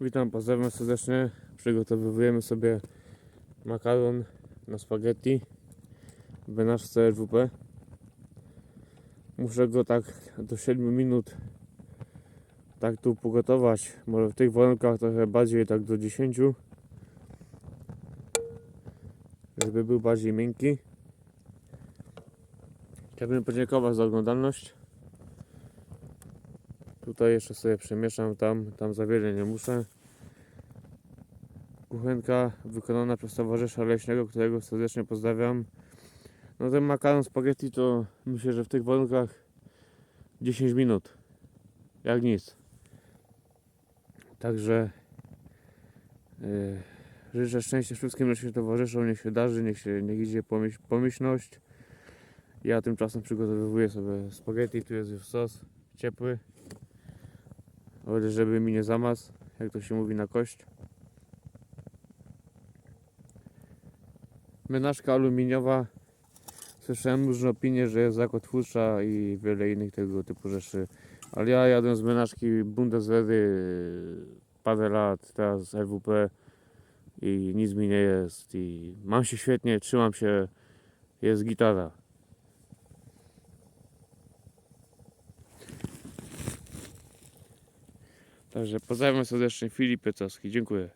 Witam, pozdrawiam serdecznie. Przygotowujemy sobie makaron na spaghetti w benaszce RWP. Muszę go tak do 7 minut tak tu pogotować. Może w tych warunkach trochę bardziej tak do 10. Żeby był bardziej miękki. Chciałbym podziękować za oglądalność. Tutaj jeszcze sobie przemieszam, tam, tam za wiele nie muszę. Kuchenka wykonana przez towarzysza leśnego, którego serdecznie pozdrawiam. No ten makaron spaghetti to myślę, że w tych warunkach 10 minut. Jak nic. Także yy, życzę szczęścia wszystkim leśnym towarzyszom, niech się darzy, niech się niech idzie pomyś, pomyślność. Ja tymczasem przygotowuję sobie spaghetti, tu jest już sos ciepły. O ile żeby mi nie zamazł, jak to się mówi na kość. Menażka aluminiowa. Słyszałem różne opinie, że jest zakotwórcza i wiele innych tego typu rzeczy. Ale ja jadę z menażki Bundeswehry parę lat, teraz LWP i nic mi nie jest. I mam się świetnie, trzymam się, jest gitara. Także pozdrawiam serdecznie Filip Piecowski. Dziękuję.